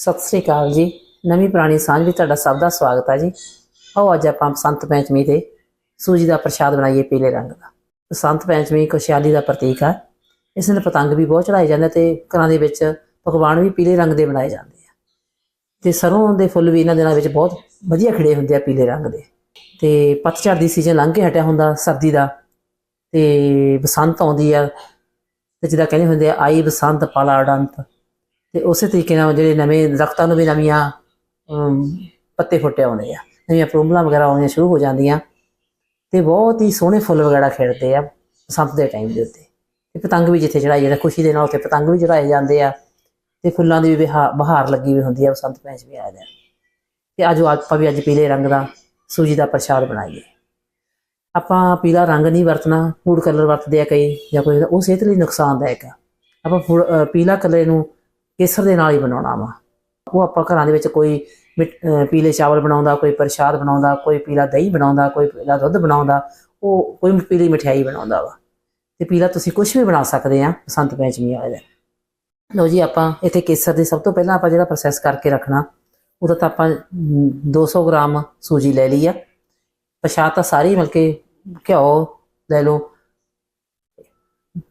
ਸਤਿ ਸ੍ਰੀ ਅਕਾਲ ਜੀ। ਨਵੀਂ ਪੁਰਾਣੀ ਸਾਂਝ ਵਿੱਚ ਤੁਹਾਡਾ ਸਭ ਦਾ ਸਵਾਗਤ ਹੈ ਜੀ। ਆਓ ਅੱਜ ਆਪਾਂ ਬਸੰਤ ਪੰਚਮੀ ਤੇ ਸੂਜੀ ਦਾ ਪ੍ਰਸ਼ਾਦ ਬਣਾਈਏ ਪੀਲੇ ਰੰਗ ਦਾ। ਬਸੰਤ ਪੰਚਮੀ ਖੁਸ਼ਹਾਲੀ ਦਾ ਪ੍ਰਤੀਕ ਹੈ ਇਸ ਦਿਨ ਪਤੰਗ ਵੀ ਬਹੁਤ ਚੜਾਏ ਜਾਂਦੇ ਤੇ ਘਰਾਂ ਦੇ ਵਿੱਚ ਪਕਵਾਨ ਵੀ ਪੀਲੇ ਰੰਗ ਦੇ ਬਣਾਏ ਜਾਂਦੇ ਆ। ਤੇ ਸਰੋਂ ਦੇ ਫੁੱਲ ਵੀ ਇਹਨਾਂ ਦਿਨਾਂ ਵਿੱਚ ਬਹੁਤ ਵਧੀਆ ਖਿੜੇ ਹੁੰਦੇ ਆ ਪੀਲੇ ਰੰਗ ਦੇ। ਤੇ ਪਤਝੜ ਦੀ ਸੀਜ਼ਨ ਲੰਘ ਕੇ ਹਟਿਆ ਹੁੰਦਾ ਸਰਦੀ ਦਾ। ਤੇ ਬਸੰਤ ਆਉਂਦੀ ਆ ਤੇ ਜਿਹਦਾ ਕਹਿੰਦੇ ਹੁੰਦੇ ਆ, ਆਈ ਬਸੰਤ ਪਾਲਾ ਅਡੰਤ ਤੇ ਉਸੇ ਤਰੀਕੇ ਨਾਲ ਜਿਹੜੇ ਨਵੇਂ ਦਰਖਤਾਂ ਨੂੰ ਵੀ ਨਵੀਆਂ ਪੱਤੇ ਫੁੱਟੇ ਆਉਂਦੇ ਆ, ਨਵੀਆਂ ਪਰੂਮਲਾਂ ਵਗੈਰਾ ਆਉਣੀਆਂ ਸ਼ੁਰੂ ਹੋ ਜਾਂਦੀਆਂ ਤੇ ਬਹੁਤ ਹੀ ਸੋਹਣੇ ਫੁੱਲ ਵਗੈਰਾ ਖਿੜਦੇ ਆ ਬਸੰਤ ਦੇ ਟਾਈਮ ਦੇ ਉੱਤੇ ਤੇ ਪਤੰਗ ਵੀ ਜਿੱਥੇ ਚੜਾਈ ਜਾਂਦਾ, ਖੁਸ਼ੀ ਦੇ ਨਾਲ ਉੱਥੇ ਪਤੰਗ ਵੀ ਚੜਾਏ ਜਾਂਦੇ ਆ ਤੇ ਫੁੱਲਾਂ ਦੀ ਵੀ ਬਹਾ- ਬਹਾਰ ਲੱਗੀ ਵੀ ਹੁੰਦੀ ਆ ਬਸੰਤ ਪੰਚਮੀ ਆਇਆ ਦਾ ਤੇ ਅੱਜ ਆਪਾਂ ਵੀ ਅੱਜ ਪੀਲੇ ਰੰਗ ਦਾ ਸੂਜੀ ਦਾ ਪ੍ਰਸ਼ਾਦ ਬਣਾਈਏ। ਆਪਾਂ ਪੀਲਾ ਰੰਗ ਨਹੀਂ ਵਰਤਣਾ ਫੂਡ ਕਲਰ ਵਰਤਦੇ ਆ ਕਈ ਜਾਂ ਕੋਈ, ਉਹ ਸਿਹਤ ਲਈ ਨੁਕਸਾਨਦਾਇਕ ਆ। ਆਪਾਂ ਫੂਡ- ਪੀਲਾ ਕਲਰ ਨੂੰ ਕੇਸਰ ਦੇ ਨਾਲ ਹੀ ਬਣਾਉਣਾ ਵਾ। ਉਹ ਆਪਾਂ ਘਰਾਂ ਦੇ ਵਿੱਚ ਕੋਈ ਮਿੱਠ- ਪੀਲੇ ਚਾਵਲ ਬਣਾਉਂਦਾ ਕੋਈ ਪ੍ਰਸ਼ਾਦ ਬਣਾਉਂਦਾ ਕੋਈ ਪੀਲਾ ਦਹੀਂ ਬਣਾਉਂਦਾ ਕੋਈ ਪੀਲਾ ਦੁੱਧ ਬਣਾਉਂਦਾ ਉਹ ਕੋਈ ਪੀਲੀ ਮਠਿਆਈ ਬਣਾਉਂਦਾ ਵਾ। ਤੇ ਪੀਲਾ ਤੁਸੀਂ ਕੁਝ ਵੀ ਬਣਾ ਸਕਦੇ ਆ ਬਸੰਤ ਪੰਚਮੀ ਵਾਲੇ ਦਿਨ। ਲਓ ਜੀ ਆਪਾਂ ਇੱਥੇ ਕੇਸਰ ਦੀ ਸਭ ਤੋਂ ਪਹਿਲਾਂ ਆਪਾਂ ਜਿਹੜਾ ਪ੍ਰੋਸੈਸ ਕਰਕੇ ਰੱਖਣਾ ਉਹਦਾ ਤਾਂ ਆਪਾਂ ਅਮ, 200 ਗ੍ਰਾਮ ਸੂਜੀ ਲੈ ਲਈ ਆ। ਪ੍ਰਸ਼ਾਦ ਤਾਂ ਸਾਰੀ ਮਿਲ ਕੇ ਘਿਓ ਲੈ ਲਓ।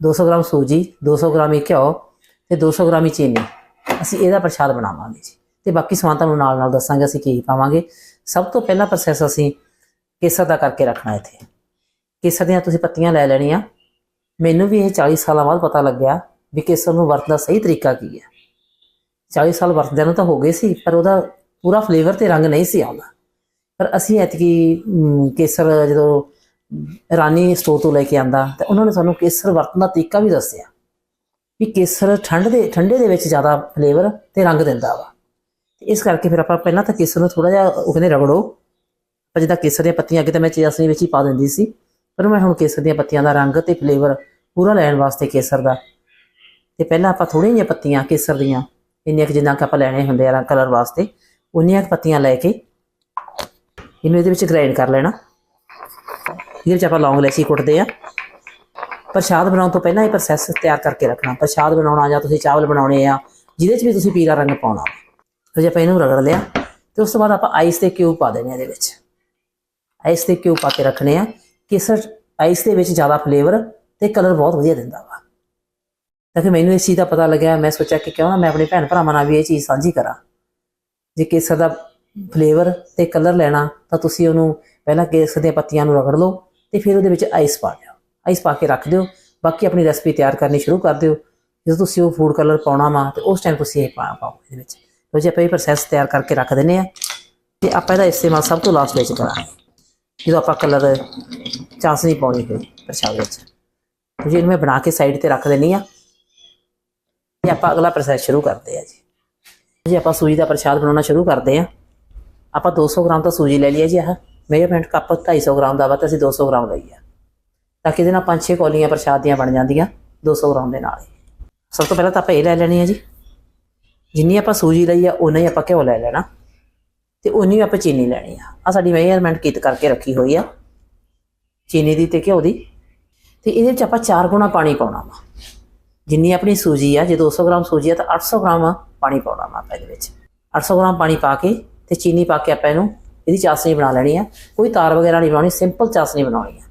200 ਗ੍ਰਾਮ ਸੂਜੀ 200 ਗ੍ਰਾਮ ਹੀ ਘਿਓ ਤੇ 200 ਗ੍ਰਾਮ ਹੀ ਚੀਨੀ। ਅਸੀਂ ਇਹਦਾ ਪ੍ਰਸ਼ਾਦ ਬਣਾਵਾਂਗੇ ਜੀ। ਤੇ ਬਾਕੀ ਸਮਾਨ ਤੁਹਾਨੂੰ ਨਾਲ ਨਾਲ ਦੱਸਾਂਗੇ, ਅਸੀਂ ਕੀ ਪਾਵਾਂਗੇ। ਸਭ ਤੋਂ ਪਹਿਲਾ ਪ੍ਰੋਸੈਸ ਅਸੀਂ ਕੇਸਰ ਦਾ ਕਰਕੇ ਰੱਖਣਾ ਇੱਥੇ। ਕੇਸਰ ਦੀਆਂ ਤੁਸੀਂ ਪੱਤੀਆਂ ਲੈ ਲੈਣੀਆਂ। ਮੈਨੂੰ ਵੀ ਇਹ 40 ਸਾਲਾਂ ਬਾਅਦ ਪਤਾ ਲੱਗਿਆ ਵੀ ਕੇਸਰ ਨੂੰ ਵਰਤਣ ਦਾ ਸਹੀ ਤਰੀਕਾ ਕੀ ਹੈ। 40 ਸਾਲ ਵਰਤਦਿਆਂ ਨੂੰ ਤਾਂ ਹੋ ਗਏ ਸੀ, ਪਰ ਉਹਦਾ ਪੂਰਾ ਫਲੇਵਰ ਤੇ ਰੰਗ ਨਹੀਂ ਸੀ ਆਉਂਦਾ। ਪਰ ਅਸੀਂ ਐਤਕੀ ਕੇਸਰ ਜਦੋਂ ਰਾਨੀ ਸਟੋਰ ਤੋਂ ਲੈ ਕੇ ਆਂਦਾ, ਤੇ ਉਹਨਾਂ ਨੇ ਸਾਨੂੰ ਕੇਸਰ ਵਰਤਣ ਦਾ ਤਰੀਕਾ ਵੀ ਦੱਸਿਆ। ਵੀ ਕੇਸਰ ਠੰਡ ਦੇ, ਠੰਡੇ ਦੇ ਵਿੱਚ ਜ਼ਿਆਦਾ ਫਲੇਵਰ ਤੇ ਰੰਗ ਦਿੰਦਾ ਵਾ। ਤੇ ਇਸ ਕਰਕੇ ਫਿਰ ਆਪਾਂ ਪਹਿਲਾਂ ਤਾਂ ਕੇਸਰ ਨੂੰ ਥੋੜਾ ਜਿਹਾ ਉਹ ਕਹਿੰਦੇ ਰਗੜੋ। ਪਰ ਜਿੱਦਾਂ ਕੇਸਰ ਦੀਆਂ ਪੱਤੀਆਂ, ਅੱਗੇ ਤਾਂ ਮੈਂ ਚਿਆਸਨੀ ਵਿੱਚ ਹੀ ਪਾ ਦਿੰਦੀ ਸੀ। ਪਰ ਮੈਂ ਹੁਣ ਕੇਸਰ ਦੀਆਂ ਪੱਤੀਆਂ ਦਾ ਰੰਗ ਤੇ ਫਲੇਵਰ ਪੂਰਾ ਲੈਣ ਵਾਸਤੇ ਕੇਸਰ ਦਾ। ਤੇ ਪਹਿਲਾਂ ਆਪਾਂ ਥੋੜ੍ਹੀਆਂ ਜਿਹੀਆਂ ਪੱਤੀਆਂ ਕੇਸਰ ਦੀਆਂ, ਇੰਨੀਆਂ ਕਿ ਜਿੰਨਾ ਕਿ ਆਪਾਂ ਲੈਣੇ ਹੁੰਦੇ ਆ ਕਲਰ ਵਾਸਤੇ ਉਨੀਆਂ ਕੁ ਪੱਤੀਆਂ ਲੈ ਕੇ ਇਹਨੂੰ ਇਹਦੇ ਵਿੱਚ ਗ੍ਰਾਈਂਡ ਕਰ ਲੈਣਾ। ਇਹਦੇ ਵਿੱਚ ਆਪਾਂ ਲੌਂਗ ਇਲਾਇਚੀ ਕੁੱਟਦੇ ਆ। ਪ੍ਰਸ਼ਾਦ ਬਣਾਉਣ ਤੋਂ ਪਹਿਲਾਂ ਇਹ ਪ੍ਰੋਸੈਸ ਤਿਆਰ ਕਰਕੇ ਰੱਖਣਾ। ਪ੍ਰਸ਼ਾਦ ਬਣਾਉਣਾ ਜਾਂ ਤੁਸੀਂ ਚਾਵਲ ਬਣਾਉਣੇ ਆ, ਜਿਹਦੇ 'ਚ ਵੀ ਤੁਸੀਂ ਪੀਲਾ ਰੰਗ ਪਾਉਣਾ। ਤੇ ਜੇ, ਆਪਾਂ ਇਹਨੂੰ ਰਗੜ ਲਿਆ ਤੇ ਉਸ ਤੋਂ ਬਾਅਦ ਆਪਾਂ ਆਈਸ ਦੇ ਕਿਊਬ ਪਾ ਦੇਣੇ ਆ ਇਹਦੇ ਵਿੱਚ। ਆਈਸ ਦੇ ਕਿਊਬ ਪਾ ਕੇ ਰੱਖਣੇ ਆ। ਕੇਸਰ ਆਈਸ ਦੇ ਵਿੱਚ ਜ਼ਿਆਦਾ ਫਲੇਵਰ ਤੇ ਕਲਰ ਬਹੁਤ ਵਧੀਆ ਦਿੰਦਾ ਵਾ। ਤਾਂ ਕਿ ਮੈਨੂੰ ਇਸ ਚੀਜ਼ ਦਾ ਪਤਾ ਲੱਗਿਆ, ਮੈਂ ਸੋਚਿਆ ਕਿ ਕਿਉਂ ਨਾ ਮੈਂ ਆਪਣੇ ਭੈਣ ਭਰਾਵਾਂ ਨਾਲ ਵੀ ਇਹ ਚੀਜ਼ ਸਾਂਝੀ ਕਰਾਂ। ਜੇ ਕੇਸਰ ਦਾ ਫਲੇਵਰ ਤੇ ਕਲਰ ਲੈਣਾ, ਤਾਂ ਤੁਸੀਂ ਉਹਨੂੰ ਪਹਿਲਾਂ ਕੇਸਰ ਦੀਆਂ ਪੱਤੀਆਂ ਨੂੰ ਰਗੜ ਲਓ ਤੇ ਫਿਰ ਉਹਦੇ ਵਿੱਚ ਆਈਸ ਪਾ ਦਿਓ। ਆਈਸ ਪਾ ਕੇ ਰੱਖ ਦਿਓ। ਬਾਕੀ ਆਪਣੀ ਰੈਸਪੀ ਤਿਆਰ ਕਰਨੀ ਸ਼ੁਰੂ ਕਰ ਦਿਓ। ਜਦੋਂ ਤੁਸੀਂ ਉਹ ਫੂਡ ਕਲਰ ਪਾਉਣਾ ਵਾ, ਤੇ ਉਸ ਟਾਈਮ ਤੁਸੀਂ ਇਹ ਪਾ ਪਾਓ ਇਹਦੇ ਵਿੱਚ। ਲਓ ਜੀ, ਆਪਾਂ ਇਹ ਪ੍ਰੋਸੈਸ ਤਿਆਰ ਕਰਕੇ ਰੱਖ ਦਿੰਨੇ ਆ ਤੇ ਆਪਾਂ ਇਹਦਾ ਇਸਤੇਮਾਲ ਸਭ ਤੋਂ ਲਾਸਟ ਵਿੱਚ ਕਰਾਂਗੇ। ਜਦੋਂ ਆਪਾਂ ਕਲਰ ਚਾਸਨੀ ਪਾਉਣੀ ਹੋਈ ਪ੍ਰਸ਼ਾਦ ਵਿੱਚ। ਜੀ, ਇਹਨੂੰ ਮੈਂ ਬਣਾ ਕੇ ਸਾਈਡ ਤੇ ਰੱਖ ਦੇਣੀ ਆ ਤੇ ਆਪਾਂ ਅਗਲਾ ਪ੍ਰੋਸੈਸ ਸ਼ੁਰੂ ਕਰਦੇ ਆ ਜੀ। ਜੀ, ਆਪਾਂ ਸੂਜੀ ਦਾ ਪ੍ਰਸ਼ਾਦ ਬਣਾਉਣਾ ਸ਼ੁਰੂ ਕਰਦੇ ਆ ਆਪਾਂ 200 ਗ੍ਰਾਮ ਤਾਂ ਸੂਜੀ ਲੈ ਲਈ ਹੈ ਜੀ ਆਹ। ਮੇਜਰਮੈਂਟ ਕੱਪ 250 ਗ੍ਰਾਮ ਦਾ ਵਾ ਤੇ ਅਸੀਂ 200 ਗ੍ਰਾਮ ਲਈ ਆ ਤਾਂ ਕਿ ਇਹਦੇ ਨਾਲ 5-6 ਕੌਲੀਆਂ ਪ੍ਰਸ਼ਾਦ ਦੀਆਂ ਬਣ ਜਾਂਦੀਆਂ 200 ਗ੍ਰਾਮ ਦੇ ਨਾਲ ਸਭ ਤੋਂ ਪਹਿਲਾਂ ਤਾਂ ਆਪਾਂ ਇਹ ਲੈ ਲੈਣੀ ਹੈ ਜੀ। ਜਿੰਨੀ ਆਪਾਂ ਸੂਜੀ ਲਈ ਆ ਉਨਾ ਹੀ ਆਪਾਂ ਘਿਓ ਲੈ ਲੈਣਾ। ਤੇ ਉਨੀ ਆਪਾਂ ਚੀਨੀ ਲੈਣੀ ਆ। ਆ ਸਾਡੀ ਮੇਜਰਮੈਂਟ ਕੀਤ ਕਰਕੇ ਰੱਖੀ ਹੋਈ ਆ। ਚੀਨੀ ਦੀ ਤੇ ਘਿਓ ਦੀ। ਤੇ ਇਹਦੇ ਵਿੱਚ ਆਪਾਂ 4 ਗੁਣਾ ਪਾਣੀ ਪਾਉਣਾ ਵਾ। ਜਿੰਨੀ ਆਪਣੀ ਸੂਜੀ ਆ, ਜੇ 200 ਗ੍ਰਾਮ ਸੂਜੀ ਆ, ਤਾਂ 800 ਗ੍ਰਾਮ ਪਾਣੀ ਪਾਉਣਾ ਵਾ ਆਪਾਂ ਇਹਦੇ ਵਿੱਚ। 800 ਗ੍ਰਾਮ ਪਾਣੀ ਪਾ ਕੇ ਤੇ ਚੀਨੀ ਪਾ ਕੇ ਆਪਾਂ ਇਹਨੂੰ, ਇਹਦੀ ਚਾਸ਼ਨੀ ਬਣਾ ਲੈਣੀ ਆ। ਕੋਈ ਤਾਰ ਵਗੈਰਾ ਨਹੀਂ ਬਣਾਉਣੀ, ਸਿੰਪਲ ਚਾਸ਼ਨੀ ਬਣਾਉਣੀ ਆ।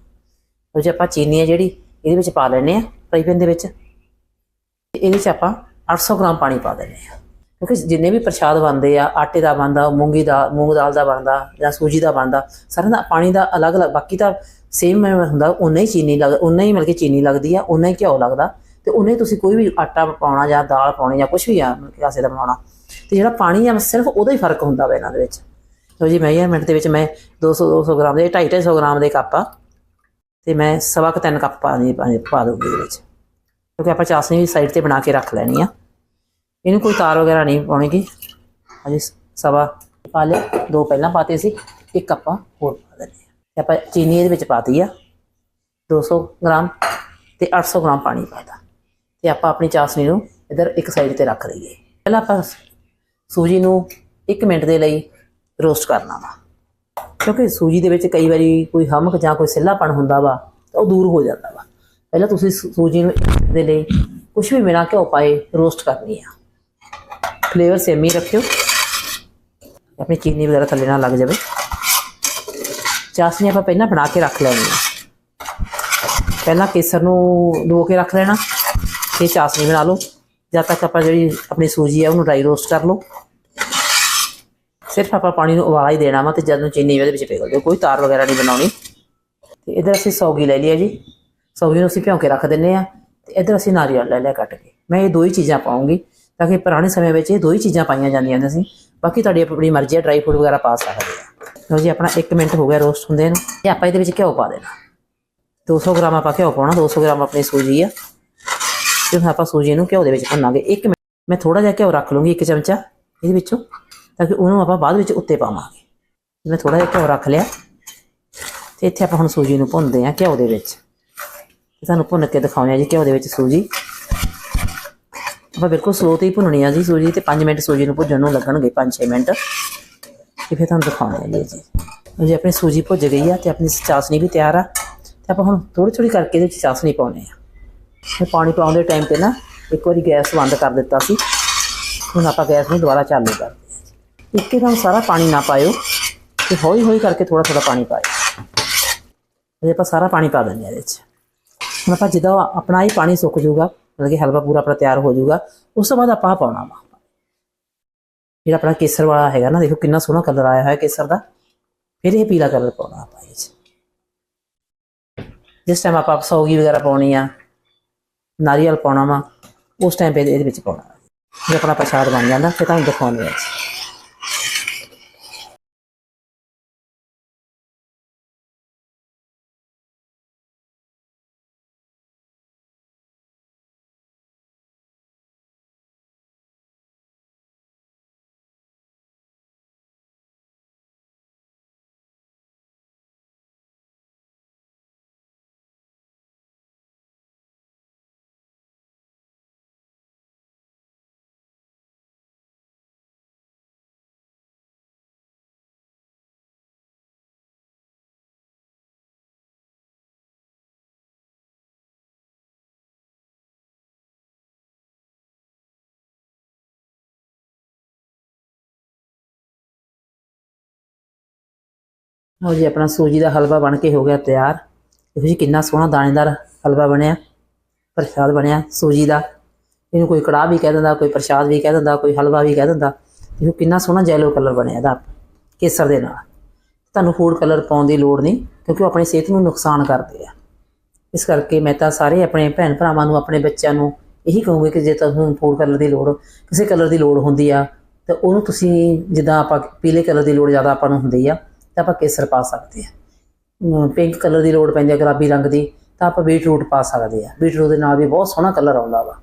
ਉਹ ਜੇ ਆਪਾਂ ਚੀਨੀ ਆ ਜਿਹੜੀ ਇਹਦੇ ਵਿੱਚ ਪਾ ਲੈਣੇ ਆ ਫਰਾਈ ਪੈਨ ਦੇ ਵਿੱਚ, ਤੇ ਇਹਦੇ ਵਿੱਚ ਆਪਾਂ 800 ਗ੍ਰਾਮ ਪਾਣੀ ਪਾ ਦਿੰਦੇ ਆ ਕਿਉਂਕਿ ਜਿੰਨੇ ਵੀ ਪ੍ਰਸ਼ਾਦ ਬਣਦੇ ਆ, ਆਟੇ ਦਾ ਬਣਦਾ, ਮੂੰਗੀ ਦਾ, ਮੂੰਗ ਦਾਲ ਦਾ ਬਣਦਾ ਜਾਂ ਸੂਜੀ ਦਾ ਬਣਦਾ, ਸਾਰਿਆਂ ਦਾ ਪਾਣੀ ਦਾ ਅਲੱਗ-ਅਲੱਗ ਬਾਕੀ ਤਾਂ ਸੇਮ ਹੁੰਦਾ ਉਨਾ ਹੀ ਚੀਨੀ ਲੱਗ ਉਨਾ ਹੀ ਮਿਲ ਕੇ ਚੀਨੀ ਲੱਗਦੀ ਆ ਉਨਾ ਹੀ ਘਿਓ ਲੱਗਦਾ, ਤੇ ਉਨੇ ਤੁਸੀਂ ਕੋਈ ਵੀ ਆਟਾ ਪਾਉਣਾ ਜਾਂ ਦਾਲ ਪਾਉਣੀ ਜਾਂ ਕੁਝ ਵੀ ਆ ਕਾਸੇ ਦਾ ਬਣਾਉਣਾ, ਤੇ ਜਿਹੜਾ ਪਾਣੀ ਆ, ਸਿਰਫ ਉਹਦਾ ਹੀ ਫ਼ਰਕ ਹੁੰਦਾ ਵਾ ਇਹਨਾਂ ਦੇ ਵਿੱਚ। ਲਓ ਜੀ ਮੈਜਰਮੈਂਟ ਦੇ ਵਿੱਚ ਮੈਂ 200 200 ਗ੍ਰਾਮ ਦੇ 250 250 ਗ੍ਰਾਮ ਦੇ ਕੱਪ ਆ। ਤੇ ਮੈਂ ਸਵਾ ਕੁ ਤਿੰਨ ਕੱਪ ਪਾਣੀ ਪਾਣੀ ਪਾ ਦੂੰਗੀ ਇਹਦੇ ਵਿੱਚ। ਕਿਉਂਕਿ ਆਪਾਂ ਚਾਸ਼ਨੀ ਵੀ ਸਾਈਡ ਤੇ ਬਣਾ ਕੇ ਰੱਖ ਲੈਣੀ ਆ। ਇਹਨੂੰ ਕੋਈ ਤਾਰ ਵਗੈਰਾ ਨਹੀਂ ਪਾਉਣੀਗੀ। ਹਾਂਜੀ ਸਵਾ ਪਾ ਲਿਆ। ਦੋ ਪਹਿਲਾਂ ਪਾਤੇ ਸੀ, ਇੱਕ ਆਪਾਂ ਹੋਰ ਪਾ ਦਿੰਦੇ ਆ। ਤੇ ਆਪਾਂ ਚੀਨੀ ਇਹਦੇ ਵਿੱਚ ਪਾਤੀ ਆ। 200 ਗ੍ਰਾਮ ਤੇ 800 ਗ੍ਰਾਮ ਪਾਣੀ ਪਾਤਾ। ਤੇ ਆਪਾਂ ਆਪਣੀ ਚਾਸ਼ਨੀ ਨੂੰ ਇਧਰ ਇੱਕ ਸਾਈਡ ਤੇ ਰੱਖ ਦਈਏ। ਪਹਿਲਾਂ ਆਪਾਂ ਸੂਜੀ ਨੂੰ 1 ਮਿੰਟ ਦੇ ਲਈ ਰੋਸਟ ਕਰਨਾ ਵਾ। ਕਿਉਂਕਿ ਸੂਜੀ ਦੇ ਵਿੱਚ ਕਈ ਵਾਰੀ ਕੋਈ ਹਮਕ ਜਾਂ ਕੋਈ ਸਿੱਲਾਪਣ ਹੁੰਦਾ ਵਾ, ਤਾਂ ਉਹ ਦੂਰ ਹੋ ਜਾਂਦਾ ਵਾ। ਪਹਿਲਾਂ ਤੁਸੀਂ ਸੂਜੀ ਨੂੰ ਦੇ ਲਈ ਕੁਝ ਵੀ ਮਿਲਾ ਕੇ ਪਾਏ ਰੋਸਟ ਕਰਨੀ ਆ। ਫਲੇਵਰ ਸੇਮ ਹੀ ਰੱਖਿਓ। ਆਪਣੀ ਚੀਨੀ ਵਗੈਰਾ ਥੱਲੇ ਨਾ ਲੱਗ ਜਾਵੇ। ਚਾਸ਼ਨੀ ਆਪਾਂ ਪਹਿਲਾਂ ਬਣਾ ਕੇ ਰੱਖ ਲੈਣੀ ਆ। ਪਹਿਲਾਂ ਕੇਸਰ ਨੂੰ ਲੋ ਕੇ ਰੱਖ ਲੈਣਾ। ਫਿਰ ਚਾਸ਼ਨੀ ਬਣਾ ਲਓ। ਜਦ ਤੱਕ ਆਪਾਂ ਜਿਹੜੀ ਆਪਣੀ ਸੂਜੀ ਆ, ਉਹਨੂੰ ਡਰਾਈ ਰੋਸਟ ਕਰ ਲਓ। ਸਿਰਫ ਆਪਾਂ ਪਾਣੀ ਨੂੰ ਉਬਾਲ ਹੀ ਦੇਣਾ ਵਾ ਤੇ ਜਦ ਨੂੰ ਚੀਨੀ ਇਹਦੇ ਵਿੱਚ ਪਿਘਲ ਜਾਏ ਕੋਈ ਤਾਰ ਵਗੈਰਾ ਨਹੀਂ ਬਣਾਉਣੀ। ਤੇ ਇਧਰ ਅਸੀਂ ਸੌਗੀ ਲੈ ਲਈ ਹੈ ਜੀ। ਸੌਗੀ ਨੂੰ ਅਸੀਂ ਭਿਉਂ ਕੇ ਰੱਖ ਦਿੰਨੇ ਆ ਤੇ ਇਧਰ ਅਸੀਂ ਨਾਰੀਅਲ ਲੈ ਲਿਆ ਕੱਟ ਕੇ। ਮੈਂ ਇਹ ਦੋ ਹੀ ਚੀਜ਼ਾਂ ਪਾਉਂਗੀ ਤਾਂ ਕਿ ਪੁਰਾਣੇ ਸਮੇਂ ਵਿੱਚ ਇਹ ਦੋ ਹੀ ਚੀਜ਼ਾਂ ਪਾਈਆਂ ਜਾਂਦੀਆਂ ਹੁੰਦੀਆਂ ਸੀ। ਬਾਕੀ ਤੁਹਾਡੀ ਆਪਣੀ ਮਰਜ਼ੀ ਹੈ ਡਰਾਈ ਫਰੂਟ ਵਗੈਰਾ ਪਾ ਸਕਦੇ ਆ। ਲਓ ਜੀ, ਆਪਣਾ 1 ਮਿੰਟ ਹੋ ਗਿਆ ਰੋਸਟ ਹੁੰਦੇ ਨੂੰ। ਤੇ ਆਪਾਂ ਇਹਦੇ ਵਿੱਚ ਘਿਓ ਪਾ ਦੇਣਾ। 200 ਗ੍ਰਾਮ ਆਪਾਂ ਘਿਓ ਪਾਉਣਾ 200 ਗ੍ਰਾਮ ਆਪਣੀ ਸੂਜੀ ਆ। ਤੇ ਹੁਣ ਆਪਾਂ ਸੂਜੀ ਨੂੰ ਘਿਓ ਦੇ ਵਿੱਚ ਭੁੰਨਾਂਗੇ। 1 ਮਿੰਟ, ਮੈਂ ਥੋੜਾ ਜਿਹਾ ਘਿਓ ਰੱਖ ਲੂੰਗੀ 1 ਚਮਚਾ। ਇਹਦੇ ਵਿੱਚੋਂ ਤਾਂ ਕਿ ਉਹਨੂੰ ਆਪਾਂ ਬਾਅਦ ਵਿੱਚ ਉੱਤੇ ਪਾਵਾਂਗੇ। ਮੈਂ ਥੋੜਾ ਜਿਹਾ ਘਿਓ ਰੱਖ ਲਿਆ। ਤੇ ਇੱਥੇ ਆਪਾਂ ਹੁਣ ਸੂਜੀ ਨੂੰ ਭੁੰਨਦੇ ਹਾਂ ਘਿਓ ਦੇ ਵਿੱਚ। ਤੇ ਤੁਹਾਨੂੰ ਭੁੰਨ ਕੇ ਦਿਖਾਉਂਦੇ ਆ ਜੀ ਘਿਓ ਦੇ ਵਿੱਚ ਸੂਜੀ। ਆਪਾਂ ਬਿਲਕੁਲ ਸਲੋ ਤੇ ਹੀ ਭੁੰਨਣੀ ਆ ਜੀ ਸੂਜੀ ਤੇ 5 ਮਿੰਟ ਸੂਜੀ ਨੂੰ ਭੁੱਜਣ ਨੂੰ ਲੱਗਣਗੇ 5-6 ਮਿੰਟ। ਤੇ ਫਿਰ ਤੁਹਾਨੂੰ ਦਿਖਾਉਂਦੇ ਆ ਜੀ ਜੀ। ਉਹ ਆਪਣੀ ਸੂਜੀ ਭੁੱਜ ਗਈ ਆ ਤੇ ਆਪਣੀ ਚਾਸ਼ਨੀ ਵੀ ਤਿਆਰ ਆ। ਤੇ ਆਪਾਂ ਹੁਣ ਥੋੜੀ ਥੋੜੀ ਕਰਕੇ ਇਹਦੇ ਵਿੱਚ ਚਾਸ਼ਨੀ ਪਾਉਣੇ ਆ ਤੇ ਪਾਣੀ ਪਾਉਣ ਦੇ ਟਾਈਮ ਤੇ ਨਾ ਇੱਕ ਵਾਰੀ ਗੈਸ ਬੰਦ ਕਰ ਦਿੱਤਾ ਸੀ। ਹੁਣ ਆਪਾਂ ਗੈਸ ਨੂੰ ਦੁਬਾਰਾ ਚਾਲੂ ਕਰਦੇ ਹਾਂ ਇੱਕੇ ਸਾਰਾ ਪਾਣੀ ਨਾ ਪਾਇਓ ਤੇ ਹੌਲੀ ਹੌਲੀ ਕਰਕੇ ਥੋੜਾ ਥੋੜਾ ਪਾਣੀ ਪਾਇਓ। ਅਜੇ ਆਪਾਂ ਸਾਰਾ ਪਾਣੀ ਪਾ ਦਿੰਦੇ ਹਾਂ ਇਹਦੇ ਵਿੱਚ। ਹੁਣ ਆਪਾਂ ਜਿੱਦਾਂ ਆਪਣਾ ਹੀ ਪਾਣੀ ਸੁੱਕ ਜਾਊਗਾ, ਮਤਲਬ ਕਿ ਹਲਵਾ ਪੂਰਾ ਆਪਣਾ ਤਿਆਰ ਹੋ ਜਾਊਗਾ, ਉਸ ਤੋਂ ਬਾਅਦ ਆਪਾਂ ਪਾਉਣਾ ਵਾ। ਜਿਹੜਾ ਆਪਣਾ ਕੇਸਰ ਵਾਲਾ ਹੈਗਾ ਨਾ, ਦੇਖੋ ਕਿੰਨਾ ਸੋਹਣਾ ਕਲਰ ਆਇਆ ਹੋਇਆ ਕੇਸਰ ਦਾ। ਫਿਰ ਇਹ ਪੀਲਾ ਕਲਰ ਪਾਉਣਾ ਆਪਾਂ ਇਹ 'ਚ ਜਿਸ ਟਾਈਮ ਆਪਾਂ ਸੌਗੀ ਵਗੈਰਾ ਪਾਉਣੀ ਆ, ਨਾਰੀਅਲ ਪਾਉਣਾ ਵਾ, ਉਸ ਟਾਈਮ ਤੇ ਇਹਦੇ ਵਿੱਚ ਪਾਉਣਾ। ਜੇ ਆਪਣਾ ਪ੍ਰਸ਼ਾਦ ਬਣ ਜਾਂਦਾ, ਫਿਰ ਤੁਹਾਨੂੰ ਦਿਖਾਉਂਦੇ ਆ ਲਓ ਜੀ, ਆਪਣਾ ਸੂਜੀ ਦਾ ਹਲਵਾ ਬਣ ਕੇ ਹੋ ਗਿਆ ਤਿਆਰ। ਦੇਖੋ ਜੀ, ਕਿੰਨਾ ਸੋਹਣਾ ਦਾਣੇਦਾਰ ਹਲਵਾ ਬਣਿਆ, ਪ੍ਰਸ਼ਾਦ ਬਣਿਆ ਸੂਜੀ ਦਾ। ਇਹਨੂੰ ਕੋਈ ਕੜਾਹ ਵੀ ਕਹਿ ਦਿੰਦਾ, ਕੋਈ ਪ੍ਰਸ਼ਾਦ ਵੀ ਕਹਿ ਦਿੰਦਾ, ਕੋਈ ਹਲਵਾ ਵੀ ਕਹਿ ਦਿੰਦਾ। ਦੇਖੋ, ਕਿੰਨਾ ਸੋਹਣਾ ਜੈਲੋ ਕਲਰ ਬਣਿਆ ਇਹਦਾ ਕੇਸਰ ਦੇ ਨਾਲ। ਤੁਹਾਨੂੰ ਫੂਡ ਕਲਰ ਪਾਉਣ ਦੀ ਲੋੜ ਨਹੀਂ, ਕਿਉਂਕਿ ਉਹ ਆਪਣੀ ਸਿਹਤ ਨੂੰ ਨੁਕਸਾਨ ਕਰਦੇ ਆ। ਇਸ ਕਰਕੇ ਮੈਂ ਤਾਂ ਸਾਰੇ ਆਪਣੇ ਭੈਣ ਭਰਾਵਾਂ ਨੂੰ, ਆਪਣੇ ਬੱਚਿਆਂ ਨੂੰ ਇਹੀ ਕਹੂੰਗੀ ਕਿ ਜੇ ਤੁਹਾਨੂੰ ਫੂਡ ਕਲਰ ਦੀ ਲੋੜ, ਕਿਸੇ ਕਲਰ ਦੀ ਲੋੜ ਹੁੰਦੀ ਆ, ਤਾਂ ਉਹਨੂੰ ਤੁਸੀਂ ਜਿੱਦਾਂ ਆਪਾਂ ਪੀਲੇ ਕਲਰ ਦੀ ਲੋੜ ਜ਼ਿਆਦਾ ਆਪਾਂ ਨੂੰ ਹੁੰਦੀ ਆ ਤਾਂ ਆਪਾਂ ਕੇਸਰ ਪਾ ਸਕਦੇ ਆ ਪਿੰਕ ਕਲਰ ਦੀ ਲੋੜ ਪੈਂਦੀ ਆ ਗੁਲਾਬੀ ਰੰਗ ਦੀ, ਤਾਂ ਆਪਾਂ ਬੀਟਰੂਟ ਪਾ ਸਕਦੇ ਆ ਬੀਟਰੂਟ ਦੇ ਨਾਲ ਵੀ ਬਹੁਤ ਸੋਹਣਾ ਕਲਰ ਆਉਂਦਾ ਵਾ।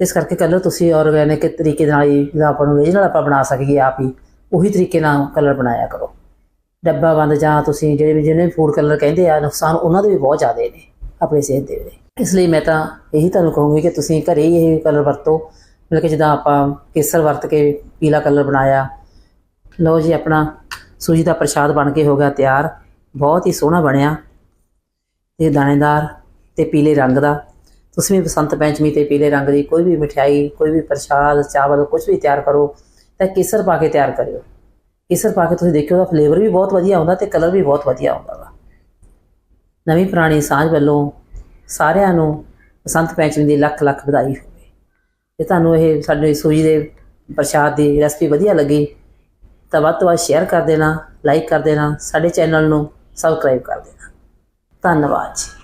ਇਸ ਕਰਕੇ ਕਲਰ ਤੁਸੀਂ ਆਰਗੈਨਿਕ ਤਰੀਕੇ ਨਾਲ ਹੀ ਜਿਹੜਾ ਆਪਾਂ ਨੂੰ ਰੀਜਨਲ ਆਪਾਂ ਬਣਾ ਸਕੀਏ ਆਪ ਹੀ, ਉਹੀ ਤਰੀਕੇ ਨਾਲ ਕਲਰ ਬਣਾਇਆ ਕਰੋ। ਡੱਬਾ ਬੰਦ ਜਾਂ ਤੁਸੀਂ ਜਿਹੜੇ ਵੀ ਜਿਹਨੇ ਫੂਡ ਕਲਰ ਕਹਿੰਦੇ ਆ, ਨੁਕਸਾਨ ਉਹਨਾਂ ਦੇ ਵੀ ਬਹੁਤ ਜ਼ਿਆਦਾ ਨੇ ਆਪਣੀ ਸਿਹਤ ਦੇ ਵੀ ਇਸ ਲਈ ਮੈਂ ਤਾਂ ਇਹੀ ਤੁਹਾਨੂੰ ਕਹੂੰਗੀ ਕਿ ਤੁਸੀਂ ਘਰੇ ਹੀ ਇਹ ਕਲਰ ਵਰਤੋ। ਮਤਲਬ ਕਿ ਜਿੱਦਾਂ ਆਪਾਂ ਕੇਸਰ ਵਰਤ ਕੇ ਪੀਲਾ ਕਲਰ ਬਣਾਇਆ। ਲਓ ਜੀ ਆਪਣਾ ਸੂਜੀ ਦਾ ਪ੍ਰਸ਼ਾਦ ਬਣ ਕੇ ਹੋ ਗਿਆ ਤਿਆਰ। ਬਹੁਤ ਹੀ ਸੋਹਣਾ ਬਣਿਆ। ਤੇ ਦਾਣੇਦਾਰ ਤੇ ਪੀਲੇ ਰੰਗ ਦਾ। ਤੁਸੀਂ ਵੀ ਬਸੰਤ ਪੰਚਮੀ ਤੇ ਪੀਲੇ ਰੰਗ ਦੀ ਕੋਈ ਵੀ ਮਠਿਆਈ ਕੋਈ ਵੀ ਪ੍ਰਸ਼ਾਦ, ਚਾਵਲ ਕੁਝ ਵੀ ਤਿਆਰ ਕਰੋ, ਤਾਂ ਕੇਸਰ ਪਾ ਕੇ ਤਿਆਰ ਕਰਿਓ। ਕੇਸਰ ਪਾ ਕੇ ਤੁਸੀਂ ਦੇਖਿਓ ਉਹਦਾ ਫਲੇਵਰ ਵੀ ਬਹੁਤ ਵਧੀਆ ਆਉਂਦਾ ਤੇ ਕਲਰ ਵੀ ਬਹੁਤ ਵਧੀਆ ਆਉਂਦਾ ਵਾ। ਨਵੀਂ ਪੁਰਾਣੀ ਸਾਂਝ ਵੱਲੋਂ ਸਾਰਿਆਂ ਨੂੰ ਬਸੰਤ ਪੰਚਮੀ ਦੀ ਲੱਖ ਲੱਖ ਵਧਾਈ ਹੋਵੇ। ਤੇ ਤੁਹਾਨੂੰ ਇਹ ਸਾਡੇ ਸੂਜੀ ਦੇ ਪ੍ਰਸ਼ਾਦ ਦੀ ਰੈਸਪੀ ਵਧੀਆ ਲੱਗੀ ਤਾਂ ਵੱਧ ਤੋਂ ਵੱਧ ਸ਼ੇਅਰ ਕਰ ਦੇਣਾ ਲਾਈਕ ਕਰ ਦੇਣਾ, ਸਾਡੇ ਚੈਨਲ ਨੂੰ ਸਬਸਕ੍ਰਾਈਬ ਕਰ ਦੇਣਾ। ਧੰਨਵਾਦ ਜੀ।